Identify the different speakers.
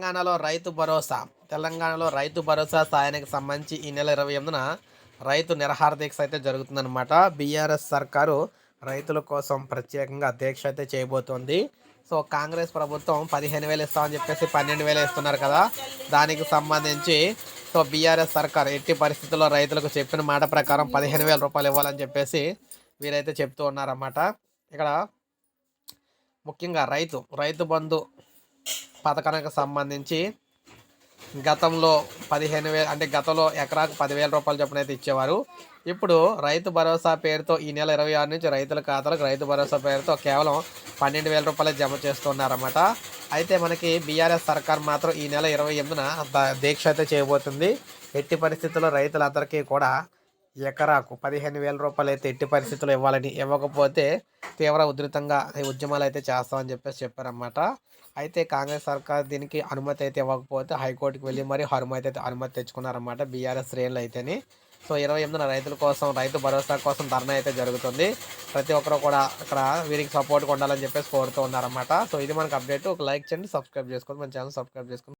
Speaker 1: తెలంగాణలో రైతు భరోసా. తెలంగాణలో రైతు భరోసా సాయానికి సంబంధించి ఈ నెల ఇరవై ఎనిమిదిన రైతు నిరహార దీక్ష అయితే జరుగుతుందన్నమాట. బీఆర్ఎస్ సర్కారు రైతుల కోసం ప్రత్యేకంగా దీక్ష అయితే చేయబోతోంది. సో కాంగ్రెస్ ప్రభుత్వం పదిహేను వేలు ఇస్తామని చెప్పేసి పన్నెండు వేలు ఇస్తున్నారు కదా. దానికి సంబంధించి సో బీఆర్ఎస్ సర్కార్ ఎట్టి పరిస్థితుల్లో రైతులకు చెప్పిన మాట ప్రకారం పదిహేను వేల రూపాయలు ఇవ్వాలని చెప్పేసి వీరైతే చెప్తూ ఉన్నారన్నమాట. ఇక్కడ ముఖ్యంగా రైతు రైతు బంధు పథకానికి సంబంధించి గతంలో పదిహేను వేలు అంటే గతంలో ఎకరాకు పదివేల రూపాయలు చొప్పున అయితే ఇచ్చేవారు. ఇప్పుడు రైతు భరోసా పేరుతో ఈ నెల ఇరవై ఆరు నుంచి రైతుల ఖాతాలకు రైతు భరోసా పేరుతో కేవలం పన్నెండు వేల రూపాయలు జమ చేస్తున్నారన్నమాట. అయితే మనకి బీఆర్ఎస్ సర్కార్ మాత్రం ఈ నెల ఇరవై ఎనిమిదిన ద- దీక్ష అయితే చేయబోతుంది. ఎట్టి పరిస్థితుల్లో రైతులందరికీ కూడా ఎకరాకు పదిహేను వేల రూపాయలు అయితే ఎట్టి పరిస్థితుల్లో ఇవ్వాలని ఇవ్వకపోతే తీవ్ర ఉధృతంగా ఉద్యమాలు అయితే చేస్తామని చెప్పేసి చెప్పారన్నమాట. అయితే కాంగ్రెస్ సర్కార్ దీనికి అనుమతి అయితే ఇవ్వకపోతే హైకోర్టుకి వెళ్ళి మరి అనుమతి అయితే అనుమతి తెచ్చుకున్నారన్నమాట బీఆర్ఎస్ శ్రేణులు అయితేనే. సో ఇరవై ఎనిమిదిన రైతుల కోసం రైతు భరోసా కోసం ధర్నా అయితే జరుగుతుంది. ప్రతి ఒక్కరు కూడా అక్కడ వీరికి సపోర్ట్గా ఉండాలని చెప్పేసి కోరుతూ ఉన్నారన్నమాట. సో ఇది మనకు అప్డేట్. ఒక లైక్ చేయండి సబ్స్క్రైబ్ చేసుకోండి మన ఛానల్ సబ్స్క్రైబ్ చేసుకోండి.